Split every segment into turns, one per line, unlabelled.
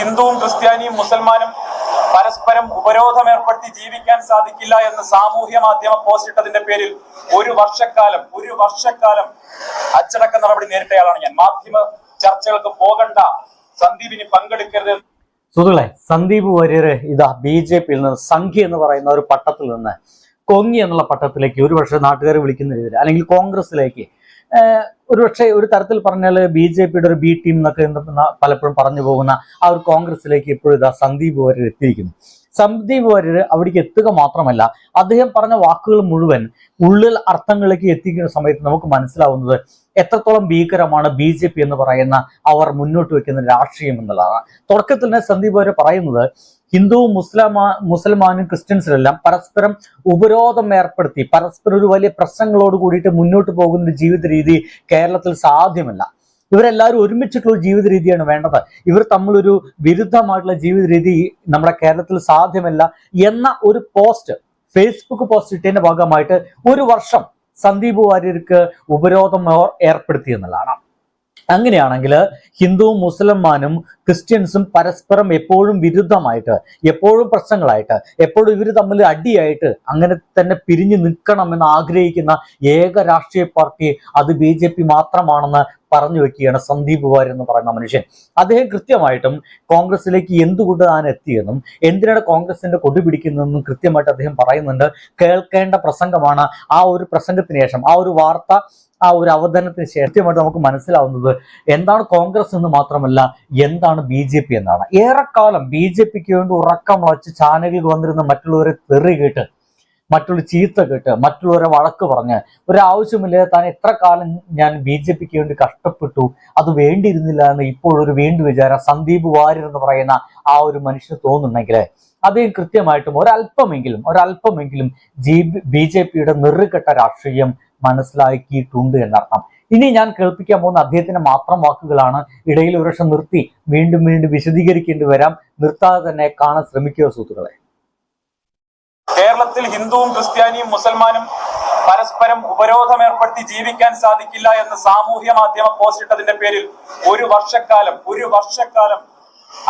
ഹിന്ദുവും ക്രിസ്ത്യാനിയും മുസൽമാനും പരസ്പരം ഉപരോധം ഏർപ്പെടുത്തി ജീവിക്കാൻ സാധിക്കില്ല എന്ന് സാമൂഹ്യ മാധ്യമ പോസ്റ്റ് ഇട്ടതിന്റെ പേരിൽ ഒരു വർഷക്കാലം ഒരു വർഷക്കാലം അച്ചടക്ക നടപടി നേരിട്ടയാളാണ് ഞാൻ. മാധ്യമ ചർച്ചകൾക്ക് പോകണ്ട സന്ദീപിന് പങ്കെടുക്കരുത്.
സുഹൃത്തുക്കളെ സന്ദീപ് വാര്യർ ഇതാ ബി ജെ പിയിൽ നിന്ന് സംഖ്യ എന്ന് പറയുന്ന ഒരു പട്ടത്തിൽ നിന്ന് കൊങ്ങി എന്നുള്ള പട്ടത്തിലേക്ക് ഒരു ഒരുപക്ഷെ നാട്ടുകാർ വിളിക്കുന്ന രീതിയിൽ അല്ലെങ്കിൽ കോൺഗ്രസിലേക്ക് ഒരുപക്ഷെ ഒരു തരത്തിൽ പറഞ്ഞാൽ ബി ജെ പിയുടെ ഒരു ബി ടീം എന്നൊക്കെ പലപ്പോഴും പറഞ്ഞു പോകുന്ന ആ ഒരു കോൺഗ്രസിലേക്ക് ഇപ്പോഴും ഇതാ സന്ദീപ് വാര്യർ എത്തിയിരിക്കുന്നു. സന്ദീപ് വാര്യർ അവിടേക്ക് എത്തുക മാത്രമല്ല അദ്ദേഹം പറഞ്ഞ വാക്കുകൾ മുഴുവൻ ഉള്ളിൽ അർത്ഥങ്ങളിലേക്ക് എത്തിക്കുന്ന സമയത്ത് നമുക്ക് മനസ്സിലാവുന്നത് എത്രത്തോളം ഭീകരമാണ് ബി ജെ പി എന്ന് പറയുന്ന അവർ മുന്നോട്ട് വെക്കുന്ന രാഷ്ട്രീയം എന്നുള്ളതാണ്. തുടക്കത്തിൽ തന്നെ സന്ദീപ് വാര്യർ പറയുന്നത് ഹിന്ദുവും മുസ്ലിമാ മുസൽമാനും ക്രിസ്ത്യൻസിലെല്ലാം പരസ്പരം ഉപരോധം ഏർപ്പെടുത്തി പരസ്പരം ഒരു വലിയ പ്രശ്നങ്ങളോട് കൂടിയിട്ട് മുന്നോട്ട് പോകുന്ന ജീവിത രീതി കേരളത്തിൽ സാധ്യമല്ല. ഇവരെല്ലാവരും ഒരുമിച്ചിട്ടുള്ള ഒരു ജീവിത രീതിയാണ് വേണ്ടത്. ഇവർ തമ്മിലൊരു വിരുദ്ധമായിട്ടുള്ള ജീവിത രീതി നമ്മുടെ കേരളത്തിൽ സാധ്യമല്ല എന്ന ഒരു പോസ്റ്റ് ഫേസ്ബുക്ക് പോസ്റ്റ് ഇട്ടതിന്റെ ഭാഗമായിട്ട് ഒരു വർഷം സന്ദീപ് വാര്യർക്ക് ഉപരോധം ഏർ- ഏർപ്പെടുത്തി എന്നുള്ളതാണ്. അങ്ങനെയാണെങ്കിൽ ഹിന്ദുവും മുസൽമാനും ക്രിസ്ത്യൻസും പരസ്പരം എപ്പോഴും വിരുദ്ധമായിട്ട് എപ്പോഴും പ്രശ്നങ്ങളായിട്ട് എപ്പോഴും ഇവർ തമ്മിൽ അടിയായിട്ട് അങ്ങനെ തന്നെ പിരിഞ്ഞു നിൽക്കണമെന്ന് ആഗ്രഹിക്കുന്ന ഏക രാഷ്ട്രീയ പാർട്ടി അത് ബി മാത്രമാണെന്ന് പറഞ്ഞു വെക്കുകയാണ് സന്ദീപ് വാര്യർ എന്ന് പറയുന്ന മനുഷ്യൻ. അദ്ദേഹം കൃത്യമായിട്ടും കോൺഗ്രസിലേക്ക് എന്തുകൊണ്ട് താൻ എത്തിയെന്നും എന്തിനാണ് കോൺഗ്രസിന്റെ കൊടി പിടിക്കുന്നതെന്നും കൃത്യമായിട്ട് അദ്ദേഹം പറയുന്നുണ്ട്. കേൾക്കേണ്ട പ്രസംഗമാണ് ആ ഒരു പ്രസംഗത്തിന് ശേഷം ആ ഒരു വാർത്ത ആ ഒരു അവതരണത്തിന് ശേഷമായിട്ട് നമുക്ക് മനസ്സിലാവുന്നത് എന്താണ് കോൺഗ്രസ് എന്ന് മാത്രമല്ല എന്താണ് ബി ജെ പി എന്നാണ്. ഏറെക്കാലം ബി ജെ പിക്ക് വേണ്ടി ഉറക്കം വളച്ച് ചാനലിൽ വന്നിരുന്ന മറ്റുള്ളവരെ തെറി കേട്ട് മറ്റുള്ള ചീത്ത കേട്ട് മറ്റുള്ളവരെ വഴക്ക് പറഞ്ഞ് ഒരാവശ്യമില്ലാതെ താൻ എത്ര കാലം ഞാൻ ബി ജെ പിക്ക് വേണ്ടി കഷ്ടപ്പെട്ടു അത് വേണ്ടിയിരുന്നില്ല എന്ന് ഇപ്പോഴൊരു വീണ്ടും വിചാരം സന്ദീപ് വാര്യർ എന്ന് പറയുന്ന ആ ഒരു മനുഷ്യന് തോന്നുന്നുണ്ടെങ്കിൽ അദ്ദേഹം കൃത്യമായിട്ടും ഒരല്പമെങ്കിലും ഒരല്പമെങ്കിലും ജി ബി ജെ പിയുടെ നെറുകെട്ട രാഷ്ട്രീയം മനസ്സിലാക്കിയിട്ടുണ്ട് എന്നർത്ഥം. ഇനി ഞാൻ കേൾപ്പിക്കാൻ പോകുന്ന അദ്ദേഹത്തിന്റെ മാത്രം വാക്കുകളാണ് ഇടയിൽ ഒരു വർഷം നിർത്തി വീണ്ടും വീണ്ടും വിശദീകരിക്കേണ്ടി വരാം. നിർത്താതെ തന്നെ കാണാൻ ശ്രമിക്കുക സുഹൃത്തുക്കളെ.
കേരളത്തിൽ ഹിന്ദുവും ക്രിസ്ത്യാനിയും മുസൽമാനും പരസ്പരം ഉപരോധം ഏർപ്പെടുത്തി ജീവിക്കാൻ സാധിക്കില്ല എന്ന് സാമൂഹ്യ മാധ്യമ പോസ്റ്റ് ഇട്ടതിന്റെ പേരിൽ ഒരു വർഷക്കാലം ഒരു വർഷക്കാലം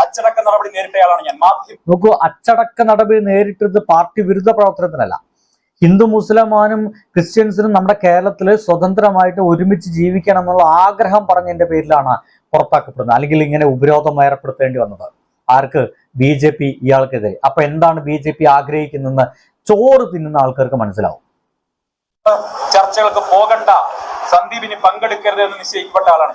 അച്ചടക്ക നടപടി നേരിട്ടയാളാണ് ഞാൻ.
നോക്കൂ അച്ചടക്ക നടപടി നേരിട്ടത് പാർട്ടി വിരുദ്ധ പ്രവർത്തനത്തിനല്ല. ഹിന്ദു മുസ്ലിമാനും ക്രിസ്ത്യൻസിനും നമ്മുടെ കേരളത്തിൽ സ്വതന്ത്രമായിട്ട് ഒരുമിച്ച് ജീവിക്കണം എന്നുള്ള ആഗ്രഹം പറഞ്ഞതിന്റെ പേരിലാണ് പുറത്താക്കപ്പെടുന്നത്. അല്ലെങ്കിൽ ഇങ്ങനെ ഉപരോധം ഏർപ്പെടുത്തേണ്ടി വന്നത്. ആർക്ക്? ബി ജെ പി ഇയാൾക്കെതിരെ. അപ്പൊ എന്താണ് ബി ജെ പി ആഗ്രഹിക്കുന്നതെന്ന് ചോറ് തിന്നുന്ന ആൾക്കാർക്ക് മനസ്സിലാവും.
ചർച്ചകൾക്ക് പോകണ്ട. സന്ദീപിന് പങ്കെടുക്കരുത് എന്ന് നിശ്ചയിക്കപ്പെട്ട ആളാണ്.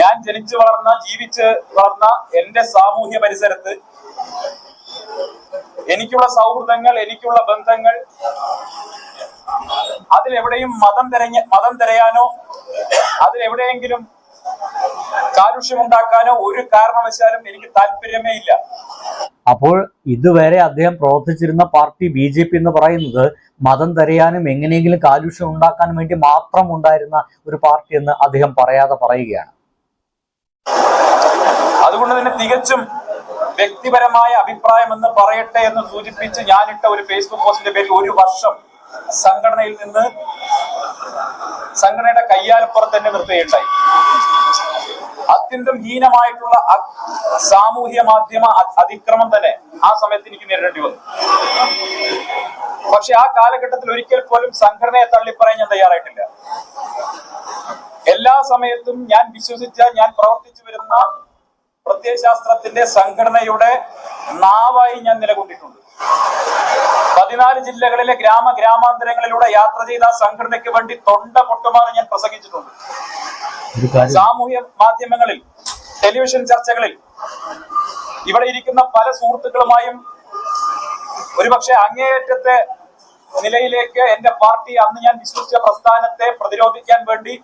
ഞാൻ ജനിച്ചു വളർന്ന ജീവിച്ച് വളർന്ന എന്റെ സാമൂഹ്യ പരിസരത്ത് എനിക്കുള്ള സൗഹൃദങ്ങൾ എനിക്കുള്ള ബന്ധങ്ങൾ അതിലെവിടെയും മതം തിരഞ്ഞ മതം തിരയാനോ അതിലെവിടെയെങ്കിലും കാലുഷ്യമുണ്ടാക്കാനോ ഒരു കാരണവശാലും എനിക്ക് താല്പര്യമേ ഇല്ല.
അപ്പോൾ ഇതുവരെ അദ്ദേഹം പ്രവർത്തിച്ചിരുന്ന പാർട്ടി ബി ജെ പി എന്ന് പറയുന്നത് മതം തരയാനും എങ്ങനെയെങ്കിലും കാലുഷ്യം ഉണ്ടാക്കാനും വേണ്ടി മാത്രം ഉണ്ടായിരുന്ന ഒരു പാർട്ടി എന്ന് അദ്ദേഹം പറയാതെ പറയുകയാണ്.
അതുകൊണ്ട് തന്നെ തികച്ചും വ്യക്തിപരമായ അഭിപ്രായം എന്ന് പറയട്ടെ എന്ന് സൂചിപ്പിച്ച് ഞാനിട്ട ഒരു ഫേസ്ബുക്ക് പോസ്റ്റിന്റെ പേരിൽ ഒരു വർഷം സംഘടനയിൽ നിന്ന് സംഘടനയുടെ കയ്യാലപ്പുറത്ത് തന്നെ നിർത്തുകയുണ്ടായി. അത്യന്തം ഹീനമായിട്ടുള്ള സാമൂഹ്യ മാധ്യമ അതിക്രമം തന്നെ ആ സമയത്ത് എനിക്ക് നേരിടേണ്ടി വന്നു. പക്ഷെ ആ കാലഘട്ടത്തിൽ ഒരിക്കൽ പോലും സംഘടനയെ തള്ളിപ്പറയാൻ ഞാൻ തയ്യാറായിട്ടില്ല. എല്ലാ സമയത്തും ഞാൻ വിശ്വസിച്ച ഞാൻ പ്രവർത്തിച്ചു വരുന്ന പ്രത്യയശാസ്ത്രത്തിന്റെ സംഘടനയുടെ നാവായി ഞാൻ നിലകൊണ്ടിട്ടുണ്ട്. പതിനാല് ജില്ലകളിലെ ഗ്രാമ ഗ്രാമാന്തരങ്ങളിലൂടെ യാത്ര ചെയ്ത ആ സംഘടനയ്ക്ക് വേണ്ടി തൊണ്ട പൊട്ടുമാറി ഞാൻ പ്രസംഗിച്ചിട്ടുണ്ട്. സാമൂഹ്യ മാധ്യമങ്ങളിൽ ടെലിവിഷൻ ചർച്ചകളിൽ ഇവിടെ ഇരിക്കുന്ന പല സുഹൃത്തുക്കളുമായും ഒരുപക്ഷെ അങ്ങേയറ്റത്തെ നിലയിലേക്ക് എന്റെ പാർട്ടി അന്ന് ഞാൻ വിശ്വസിച്ച പ്രസ്ഥാനത്തെ പ്രതിരോധിക്കാൻ വേണ്ടി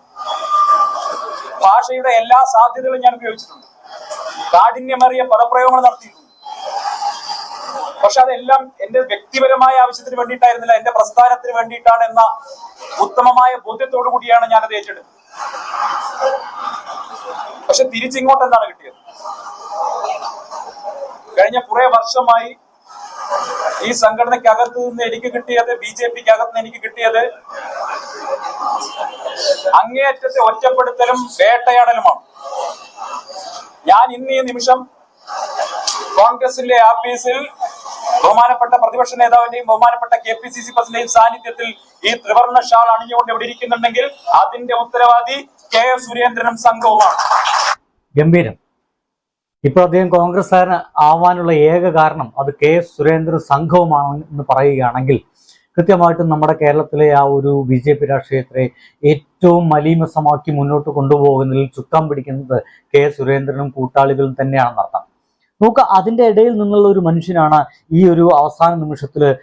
ഭാഷയുടെ എല്ലാ സാധ്യതകളും ഞാൻ ഉപയോഗിച്ചിട്ടുണ്ട്. കാഠിന്യമേറിയ പദപ്രയോഗങ്ങൾ നടത്തിയിട്ടുണ്ട് പക്ഷെ അതെല്ലാം എന്റെ വ്യക്തിപരമായ ആവശ്യത്തിന് വേണ്ടിയിട്ടായിരുന്നില്ല എന്റെ പ്രസ്ഥാനത്തിന് വേണ്ടിയിട്ടാണ് എന്ന ഉത്തമമായ ബോധ്യത്തോടു കൂടിയാണ് ഞാനത് ഏറ്റെടുത്തത്. പക്ഷെ തിരിച്ചിങ്ങോട്ട് എന്താണ് കിട്ടിയത്? കഴിഞ്ഞ കുറെ വർഷമായി ഈ സംഘടനയ്ക്കകത്ത് നിന്ന് എനിക്ക് കിട്ടിയത് ബി ജെ പിക്ക് അകത്ത് നിന്ന് എനിക്ക് കിട്ടിയത് അങ്ങേയറ്റത്തെ ഒറ്റപ്പെടുത്തലും വേട്ടയാടലുമാണ്. ഞാൻ ഇന്ന് ഈ നിമിഷം കോൺഗ്രസിന്റെ ആഫീസിൽ ബഹുമാനപ്പെട്ട പ്രതിപക്ഷ നേതാവിന്റെയും ബഹുമാനപ്പെട്ട കെ പി സി സി പ്രസിഡന്റെയും സാന്നിധ്യത്തിൽ ഈ ത്രിവർണ ഷാൾ അണിഞ്ഞുകൊണ്ട് ഇവിടെ ഇരിക്കുന്നുണ്ടെങ്കിൽ അതിന്റെ ഉത്തരവാദി കെ എസ് സുരേന്ദ്രനും സംഘവുമാണ്.
ഗംഭീരം. ഇപ്പോൾ അദ്ദേഹം കോൺഗ്രസ്സുകാരൻ ആവാനുള്ള ഏക കാരണം അത് കെ എസ് സുരേന്ദ്രൻ സംഘവുമാണ് എന്ന് പറയുകയാണെങ്കിൽ കൃത്യമായിട്ടും നമ്മുടെ കേരളത്തിലെ ആ ഒരു ബി ജെ പി രാഷ്ട്രീയത്തെ ഏറ്റവും മലീമസമാക്കി മുന്നോട്ട് കൊണ്ടുപോകുന്നതിൽ ചുക്കാൻ പിടിക്കുന്നത് കെ സുരേന്ദ്രനും കൂട്ടാളികളും തന്നെയാണെന്നർത്ഥം അതിന്റെ ഇടയിൽ നിന്നുള്ള ഒരു മനുഷ്യനാണ് ഈ ഒരു അവസാന നിമിഷത്തിൽ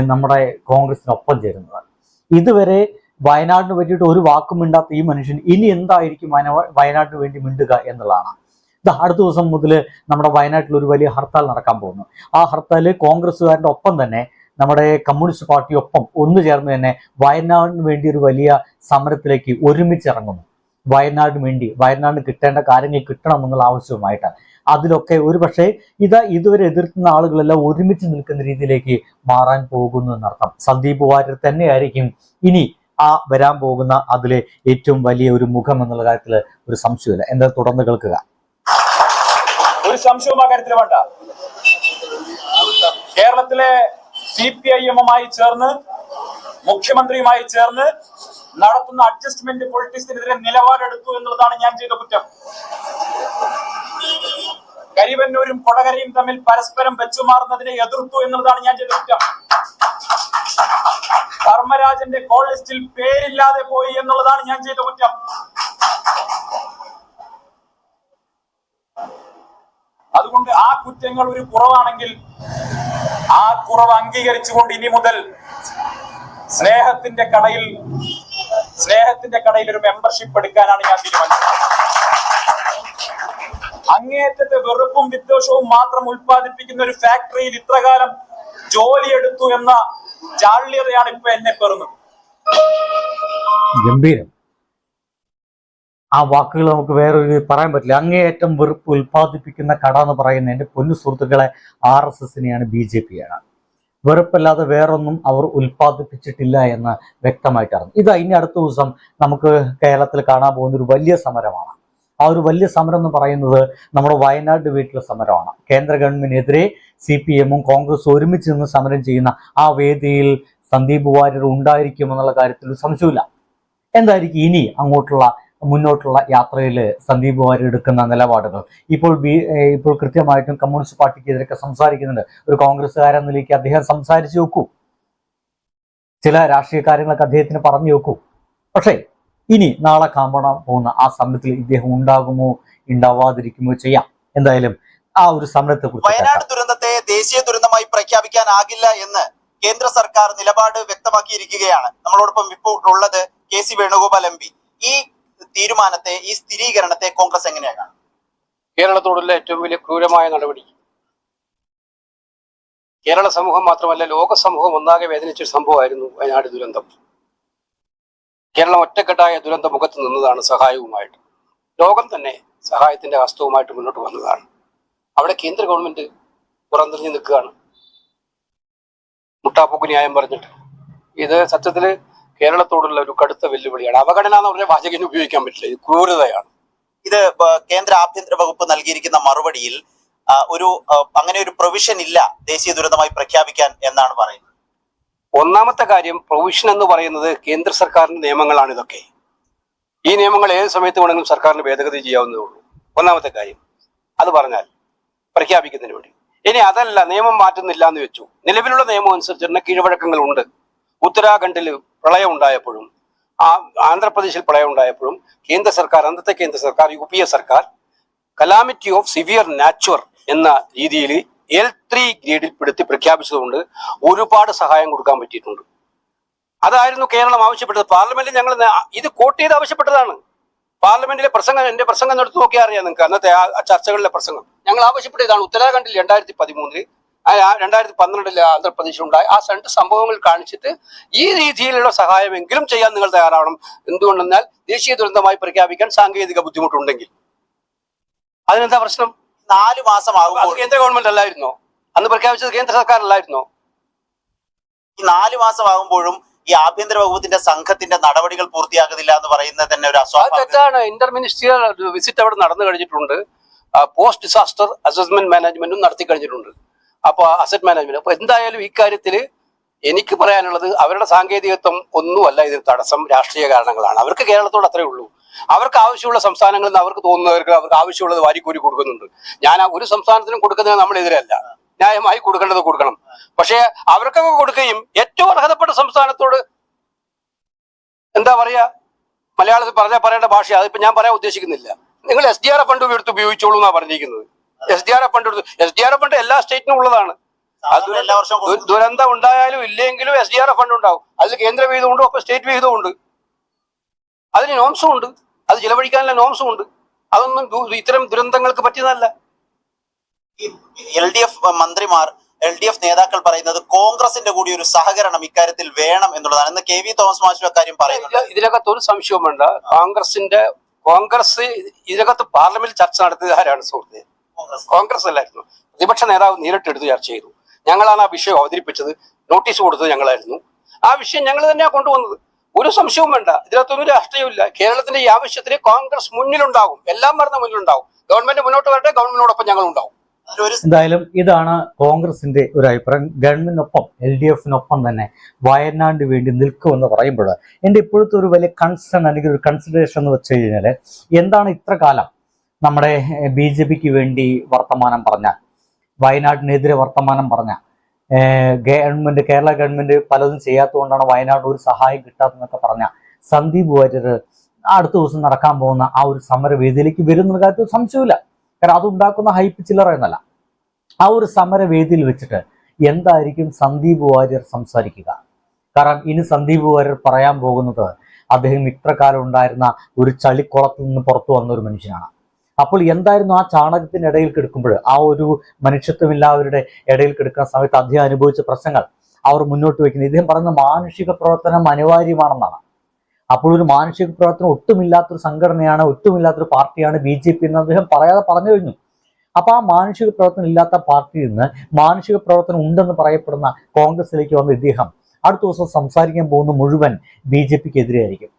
നമ്മുടെ കോൺഗ്രസിനൊപ്പം ചേരുന്നത്. ഇതുവരെ വയനാടിന് പറ്റിയിട്ട് ഒരു വാക്കും മിണ്ടാത്ത ഈ മനുഷ്യൻ ഇനി എന്തായിരിക്കും വയന- വയനാടിന് വേണ്ടി മിണ്ടുക എന്നുള്ളതാണ്. ഇത് അടുത്ത ദിവസം മുതൽ നമ്മുടെ വയനാട്ടിൽ ഒരു വലിയ ഹർത്താൽ നടക്കാൻ പോകുന്നു. ആ ഹർത്താൽ കോൺഗ്രസ്സുകാരുടെ ഒപ്പം തന്നെ നമ്മുടെ കമ്മ്യൂണിസ്റ്റ് പാർട്ടിയൊപ്പം ഒന്നു ചേർന്ന് തന്നെ വയനാടിന് വേണ്ടി ഒരു വലിയ സമരത്തിലേക്ക് ഒരുമിച്ചിറങ്ങുന്നു. വയനാടിന് വേണ്ടി വയനാടിന് കിട്ടേണ്ട കാര്യങ്ങൾ കിട്ടണം എന്നുള്ള ആവശ്യവുമായിട്ട് അതിലൊക്കെ ഒരു പക്ഷേ ഇത് ഇതുവരെ എതിർക്കുന്ന ആളുകളെല്ലാം ഒരുമിച്ച് നിൽക്കുന്ന രീതിയിലേക്ക് മാറാൻ പോകുന്നു എന്നർത്ഥം. സന്ദീപ് വാര്യർ തന്നെയായിരിക്കും ഇനി ആ വരാൻ പോകുന്ന അതിലെ ഏറ്റവും വലിയ ഒരു മുഖം എന്നുള്ള കാര്യത്തിൽ ഒരു സംശയമില്ല എന്താ തുടർന്ന് കേൾക്കുക?
ഒരു സംശയവും ആ കാര്യത്തിൽ വേണ്ട. കേരളത്തിലെ സി പി ഐ എമ്മുമായി ചേർന്ന് മുഖ്യമന്ത്രിയുമായി ചേർന്ന് നടത്തുന്ന അഡ്ജസ്റ്റ്മെന്റ് പൊളിറ്റിക്സിനെതിരെ നിലപാടെടുത്തു എന്നുള്ളതാണ് ഞാൻ ചെയ്ത കുറ്റം. കരിവന്നൂരും കൊടകരയും തമ്മിൽ പരസ്പരം വെച്ചുമാറുന്നതിനെ എതിർത്തു എന്നുള്ളതാണ് ഞാൻ ചെയ്ത കുറ്റം. ധർമ്മരാജന്റെ കോൾ ലിസ്റ്റിൽ പേരില്ലാതെ പോയി എന്നുള്ളതാണ് ഞാൻ ചെയ്ത കുറ്റം. അതുകൊണ്ട് ആ കുറ്റങ്ങൾ ഒരു കുറവാണെങ്കിൽ ആ കുറവ് അംഗീകരിച്ചുകൊണ്ട് ഇനി മുതൽ സ്നേഹത്തിന്റെ കടയിൽ സ്നേഹത്തിന്റെ കടയിൽ ഒരു മെമ്പർഷിപ്പ് എടുക്കാനാണ് ഞാൻ തീരുമാനിച്ചത്. അങ്ങേയറ്റത്തെ വെറുപ്പും വിദ്വേഷവും മാത്രം ഉൽപ്പാദിപ്പിക്കുന്ന ഒരു ഫാക്ടറിയിൽ ഇത്രകാലം ജോലി എടുത്തു എന്ന ജാള്യതയാണ് ഇപ്പൊ എന്നെ പെറുന്നത്.
ഗംഭീരം. ആ വാക്കുകൾ നമുക്ക് വേറൊരു പറയാൻ പറ്റില്ല. അങ്ങേയറ്റം വെറുപ്പ് ഉൽപ്പാദിപ്പിക്കുന്ന കട എന്ന് പറയുന്ന എന്റെ പൊന്നു സുഹൃത്തുക്കളെ ആർ എസ് എസിനെയാണ് ബി ജെ പി ആണ് വെറുപ്പല്ലാതെ വേറൊന്നും അവർ ഉൽപ്പാദിപ്പിച്ചിട്ടില്ല എന്ന് വ്യക്തമായിട്ട് അറിഞ്ഞു. ഇത് ഇനി അടുത്ത ദിവസം നമുക്ക് കേരളത്തിൽ കാണാൻ പോകുന്ന ഒരു വലിയ സമരമാണ്. ആ ഒരു വലിയ സമരം എന്ന് പറയുന്നത് നമ്മുടെ വയനാട് വീട്ടിലെ സമരമാണ്. കേന്ദ്ര ഗവൺമെന്റിനെതിരെ സി പി എമ്മും കോൺഗ്രസും ഒരുമിച്ച് നിന്ന് സമരം ചെയ്യുന്ന ആ വേദിയിൽ സന്ദീപ് വാര്യർ ഉണ്ടായിരിക്കുമെന്നുള്ള കാര്യത്തിൽ സംശയമില്ല എന്തായിരിക്കും ഇനി അങ്ങോട്ടുള്ള മുന്നോട്ടുള്ള യാത്രയിൽ സന്ദീപ് വാര്യർ എടുക്കുന്ന നിലപാടുകൾ. ഇപ്പോൾ ബി ഇപ്പോൾ കൃത്യമായിട്ടും കമ്മ്യൂണിസ്റ്റ് പാർട്ടിക്കെതിരൊക്കെ സംസാരിക്കുന്നുണ്ട്. ഒരു കോൺഗ്രസ്സുകാരൻ നിലയ്ക്ക് അദ്ദേഹം സംസാരിച്ചു നോക്കൂ ചില രാഷ്ട്രീയ കാര്യങ്ങളൊക്കെ അദ്ദേഹത്തിന് പറഞ്ഞു നോക്കൂ പക്ഷേ ഇനി നാളെ കാണാൻ പോകുന്ന ആ സമരത്തിൽ ഇദ്ദേഹം ഉണ്ടാകുമോ ഉണ്ടാവാതിരിക്കുമോ ചെയ്യാം. എന്തായാലും ആ ഒരു സമരത്തെ കുറിച്ച്
വയനാട് ദുരന്തത്തെ ദേശീയ ദുരന്തമായി പ്രഖ്യാപിക്കാനാകില്ല എന്ന് കേന്ദ്ര സർക്കാർ നിലപാട് വ്യക്തമാക്കിയിരിക്കുകയാണ്. നമ്മളോടൊപ്പം ഇപ്പോൾ ഉള്ളത് K C Venugopal M P. ഈ തീരുമാനത്തെ ഈ സ്ഥിരീകരണത്തെ കോൺഗ്രസ് എങ്ങനെയാണ്?
കേരളത്തോടുള്ള ഏറ്റവും വലിയ ക്രൂരമായ നടപടി. കേരള സമൂഹം മാത്രമല്ല ലോക സമൂഹം ഒന്നാകെ വേദനിച്ചൊരു സംഭവമായിരുന്നു വയനാട് ദുരന്തം. കേരളം ഒറ്റക്കെട്ടായ ദുരന്ത മുഖത്ത് നിന്നതാണ് സഹായവുമായിട്ട്. ലോകം തന്നെ സഹായത്തിന്റെ ഹസ്തവുമായിട്ട് മുന്നോട്ട് വന്നതാണ്. അവിടെ കേന്ദ്ര ഗവൺമെന്റ് പുറന്തിരിഞ്ഞ് നിൽക്കുകയാണ്. മുട്ടാപ്പൊക്കു ന്യായം പറഞ്ഞിട്ട്. ഇത് സത്യത്തിൽ കേരളത്തോടുള്ള ഒരു കടുത്ത വെല്ലുവിളിയാണ്. അവഗണന എന്ന് പറഞ്ഞ വാചകന് ഉപയോഗിക്കാൻ പറ്റില്ല. ഇത് ക്രൂരതയാണ്.
ഇത് കേന്ദ്ര ആഭ്യന്തര വകുപ്പ് നൽകിയിരിക്കുന്ന മറുപടിയിൽ ഒരു അങ്ങനെ ഒരു പ്രൊവിഷൻ ഇല്ല ദേശീയ ദുരന്തമായി പ്രഖ്യാപിക്കാൻ എന്നാണ് പറയുന്നത്.
ഒന്നാമത്തെ കാര്യം പ്രൊവിഷൻ എന്ന് പറയുന്നത് കേന്ദ്ര സർക്കാരിന്റെ നിയമങ്ങളാണ് ഇതൊക്കെ. ഈ നിയമങ്ങൾ ഏത് സമയത്ത് വേണമെങ്കിലും സർക്കാരിന് ഭേദഗതി ചെയ്യാവുന്നതേ ഉള്ളൂ. ഒന്നാമത്തെ കാര്യം അത് പറഞ്ഞാൽ പ്രഖ്യാപിക്കുന്നതിന് വേണ്ടി. ഇനി അതല്ല നിയമം മാറ്റുന്നില്ല എന്ന് വെച്ചു. നിലവിലുള്ള നിയമം അനുസരിച്ച് തന്നെ കീഴ്വഴക്കങ്ങൾ ഉണ്ട് ഉത്തരാഖണ്ഡിൽ പ്രളയം ഉണ്ടായപ്പോഴും ആ ആന്ധ്രാപ്രദേശിൽ പ്രളയം ഉണ്ടായപ്പോഴും കേന്ദ്ര സർക്കാർ അന്നത്തെ കേന്ദ്ര സർക്കാർ യു പി എ സർക്കാർ കലാമിറ്റി ഓഫ് സിവിയർ നാച്ചുറൽ എന്ന രീതിയിൽ എൽ ത്രീ ഗ്രേഡിൽ പെടുത്തി പ്രഖ്യാപിച്ചതുകൊണ്ട് ഒരുപാട് സഹായം കൊടുക്കാൻ പറ്റിയിട്ടുണ്ട്. അതായിരുന്നു കേരളം ആവശ്യപ്പെട്ടത്. പാർലമെന്റിൽ ഞങ്ങൾ ഇത് കോട്ട് ചെയ്ത് ആവശ്യപ്പെട്ടതാണ്. പാർലമെന്റിലെ പ്രസംഗം എന്റെ പ്രസംഗം എടുത്ത് നോക്കിയാൽ അറിയാം നിങ്ങൾക്ക്. അന്നത്തെ ആ ചർച്ചകളിലെ പ്രസംഗം. ഞങ്ങൾ ആവശ്യപ്പെട്ടതാണ്. ഉത്തരാഖണ്ഡിൽ രണ്ടായിരത്തി പതിമൂന്നിൽ രണ്ടായിരത്തി പന്ത്രണ്ടിൽ ആന്ധ്രാപ്രദേശിൽ ഉണ്ടായി ആ രണ്ട് സംഭവങ്ങൾ കാണിച്ചിട്ട് ഈ രീതിയിലുള്ള സഹായമെങ്കിലും ചെയ്യാൻ നിങ്ങൾ തയ്യാറാവണം. എന്തുകൊണ്ടെന്നാൽ ദേശീയ ദുരന്തമായി പ്രഖ്യാപിക്കാൻ സാങ്കേതിക ബുദ്ധിമുട്ടുണ്ടെങ്കിൽ. അതിനെന്താ പ്രശ്നം?
നാല് മാസം
അത്
ആകുമ്പോൾ
കേന്ദ്ര ഗവൺമെന്റ് അല്ലായിരുന്നോ? അന്ന് പ്രഖ്യാപിച്ചത് കേന്ദ്ര സർക്കാർ അല്ലായിരുന്നോ
ഈ നാല് മാസമാകുമ്പോഴും ഈ ആഭ്യന്തര വകുപ്പിന്റെ സംഘത്തിന്റെ നടപടികൾ പൂർത്തിയാകുന്നില്ല എന്ന് പറയുന്നത് തന്നെ ഒരു
തെറ്റാണ്. ഇന്റർ മിനിസ്റ്ററിയൽ വിസിറ്റ് അവിടെ നടന്നു കഴിഞ്ഞിട്ടുണ്ട്. പോസ്റ്റ് ഡിസാസ്റ്റർ അസസ്മെന്റ് മാനേജ്മെന്റും നടത്തി കഴിഞ്ഞിട്ടുണ്ട്. അപ്പൊ അസറ്റ് മാനേജ്മെന്റ് അപ്പോൾ എന്തായാലും ഇക്കാര്യത്തിൽ എനിക്ക് പറയാനുള്ളത് അവരുടെ സാങ്കേതികത്വം ഒന്നുമല്ല ഇതിന് തടസ്സം രാഷ്ട്രീയ കാരണങ്ങളാണ്. അവർക്ക് കേരളത്തോട് അത്രേ ഉള്ളൂ. അവർക്ക് ആവശ്യമുള്ള സംസ്ഥാനങ്ങളിൽ നിന്ന് അവർക്ക് തോന്നുന്നവർക്ക് അവർക്ക് ആവശ്യമുള്ളത് വാരിക്കൂരി കൊടുക്കുന്നുണ്ട്. ഞാൻ ആ ഒരു സംസ്ഥാനത്തിനും കൊടുക്കുന്നതിന് നമ്മളെതിരല്ല ന്യായമായി കൊടുക്കേണ്ടത് കൊടുക്കണം. പക്ഷേ അവർക്കൊക്കെ കൊടുക്കുകയും ഏറ്റവും അർഹതപ്പെട്ട സംസ്ഥാനത്തോട് എന്താ പറയാ മലയാളത്തിൽ പറഞ്ഞാൽ പറയേണ്ട ഭാഷ അതിപ്പോ ഞാൻ പറയാൻ ഉദ്ദേശിക്കുന്നില്ല. നിങ്ങൾ എസ് ഡി ആർ ഫണ്ട് എടുത്ത് ഉപയോഗിച്ചോളൂ എന്നാണ് പറഞ്ഞിരിക്കുന്നത്. S D R F fund കൊടുത്തു. S D R F fund എല്ലാ സ്റ്റേറ്റിനും ഉള്ളതാണ്. ദുരന്തം ഉണ്ടായാലും ഇല്ലെങ്കിലും S D R F fund ഉണ്ടാവും അതിൽ കേന്ദ്ര വിഹിതം ഉണ്ട് ഒപ്പം സ്റ്റേറ്റ് വിഹിതവും ഉണ്ട് അതിന് നോംസും ഉണ്ട്. അത് ചിലവഴിക്കാനുള്ള നോംസും ഉണ്ട്. അതൊന്നും ഇത്തരം ദുരന്തങ്ങൾക്ക് പറ്റിയതല്ല.
എൽ ഡി എഫ് മന്ത്രിമാർ എൽ ഡി എഫ് നേതാക്കൾ പറയുന്നത് കോൺഗ്രസിന്റെ കൂടി ഒരു സഹകരണം ഇക്കാര്യത്തിൽ വേണം എന്നുള്ളതാണ്. ഇന്ന് കെ വി തോമസ് മാഷു കാര്യം
പറയുന്നത് ഇതിനകത്ത് ഒരു സംശയവും വേണ്ട കോൺഗ്രസിന്റെ കോൺഗ്രസ് ഇതിനകത്ത് പാർലമെന്റിൽ ചർച്ച നടത്തിയത് ആരാണ് സുഹൃത്തെ?
കോൺഗ്രസ്
അല്ലായിരുന്നു പ്രതിപക്ഷ നേതാവ് നേരിട്ടെടുത്ത് ചർച്ച ചെയ്തു. ഞങ്ങളാണ് ആ വിഷയം അവതരിപ്പിച്ചത്. നോട്ടീസ് കൊടുത്തത് ഞങ്ങളായിരുന്നു. ആ വിഷയം ഞങ്ങൾ തന്നെയാണ് കൊണ്ടുവന്നത്. ഒരു സംശയവും വേണ്ട. ഇതിനകത്തൊന്നും രാഷ്ട്രീയമില്ല കേരളത്തിന്റെ ഈ ആവശ്യത്തിന് കോൺഗ്രസ് മുന്നിലുണ്ടാകും എല്ലാം പറഞ്ഞ മുന്നിലുണ്ടാകും ഗവൺമെന്റ് മുന്നോട്ട് വരട്ടെ ഗവൺമെന്റിനോടൊപ്പം ഞങ്ങൾ ഉണ്ടാവും.
എന്തായാലും ഇതാണ് കോൺഗ്രസിന്റെ ഒരു അഭിപ്രായം. ഗവൺമെന്റിനൊപ്പം എൽ ഡി എഫിനൊപ്പം തന്നെ വയനാടിന് വേണ്ടി നിൽക്കുമെന്ന് പറയുമ്പോൾ എന്റെ ഇപ്പോഴത്തെ ഒരു വലിയ കൺസേൺ അല്ലെങ്കിൽ ഒരു കൺസിഡറേഷൻ എന്ന് വെച്ച് കഴിഞ്ഞാൽ എന്താണ് ഇത്ര കാലം? നമ്മുടെ ബി ജെ പിക്ക് വേണ്ടി വർത്തമാനം പറഞ്ഞ വയനാടിനെതിരെ വർത്തമാനം പറഞ്ഞ ഗവൺമെന്റ് കേരള ഗവൺമെന്റ് പലതും ചെയ്യാത്തതുകൊണ്ടാണ് വയനാട് ഒരു സഹായം കിട്ടാത്തതെന്നൊക്കെ പറഞ്ഞ സന്ദീപ് വാര്യർ അടുത്ത ദിവസം നടക്കാൻ പോകുന്ന ആ ഒരു സമരവേദിയിലേക്ക് വരുന്ന കാര്യത്തിൽ സംശയമില്ല കാരണം അതുണ്ടാക്കുന്ന ഹൈപ്പ് ചില്ലറ എന്നല്ല. ആ ഒരു സമരവേദിയിൽ വെച്ചിട്ട് എന്തായിരിക്കും സന്ദീപ് വാര്യർ സംസാരിക്കുക? കാരണം ഇനി സന്ദീപ് വാര്യർ പറയാൻ പോകുന്നത് അദ്ദേഹം ഇത്രകാലം ഉണ്ടായിരുന്ന ഒരു ചളിക്കുളത്തിൽ നിന്ന് പുറത്തു വന്ന ഒരു മനുഷ്യനാണ്. അപ്പോൾ എന്തായിരുന്നു ആ ചാണകത്തിനിടയിൽ കിടക്കുമ്പോൾ ആ ഒരു മനുഷ്യത്വമില്ലാവരുടെ ഇടയിൽ കിടക്കുന്ന സമയത്ത് അദ്ദേഹം അനുഭവിച്ച പ്രശ്നങ്ങൾ അവർ മുന്നോട്ട് വയ്ക്കുന്നത്. ഇദ്ദേഹം പറയുന്ന മാനുഷിക പ്രവർത്തനം അനിവാര്യമാണെന്നാണ്. അപ്പോൾ ഒരു മാനുഷിക പ്രവർത്തനം ഒട്ടുമില്ലാത്തൊരു സംഘടനയാണ് ഒട്ടുമില്ലാത്തൊരു പാർട്ടിയാണ് ബി ജെ പി എന്ന് അദ്ദേഹം പറയാതെ പറഞ്ഞു കഴിഞ്ഞു. അപ്പൊ ആ മാനുഷിക പ്രവർത്തനം ഇല്ലാത്ത പാർട്ടിയിൽ നിന്ന് മാനുഷിക പ്രവർത്തനം ഉണ്ടെന്ന് പറയപ്പെടുന്ന കോൺഗ്രസിലേക്ക് വന്ന ഇദ്ദേഹം അടുത്ത ദിവസം സംസാരിക്കാൻ പോകുന്ന മുഴുവൻ ബി ജെ പിക്ക് എതിരെയായിരിക്കും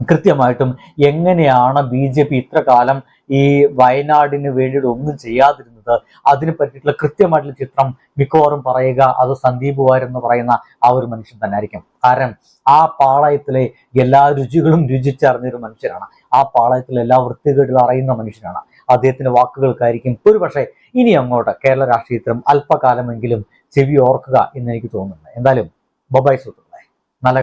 കൃത്യമായിട്ടും എങ്ങനെയാണ് ബി ജെ പി ഇത്ര കാലം ഈ വയനാടിന് വേണ്ടിയിട്ട് ഒന്നും ചെയ്യാതിരുന്നത്? അതിനെ പറ്റിയിട്ടുള്ള കൃത്യമായിട്ടുള്ള ചിത്രം മിക്കവാറും പറയുക അത് സന്ദീപ് വാര്യർ എന്ന് പറയുന്ന ആ ഒരു മനുഷ്യൻ തന്നെ ആയിരിക്കും കാരണം ആ പാളയത്തിലെ എല്ലാ രുചികളും രുചിച്ചറിഞ്ഞൊരു മനുഷ്യനാണ്. ആ പാളയത്തിലെ എല്ലാ വൃത്തികേടുകളും അറിയുന്ന മനുഷ്യനാണ്. അദ്ദേഹത്തിന്റെ വാക്കുകൾക്കായിരിക്കും. ഒരുപക്ഷെ ഇനി അങ്ങോട്ട് കേരള രാഷ്ട്രീയത്തിലും അല്പകാലമെങ്കിലും ചെവി ഓർക്കുക എന്ന് എനിക്ക് തോന്നുന്നുണ്ട് എന്തായാലും ബൊബായ് സുഹൃത്ത്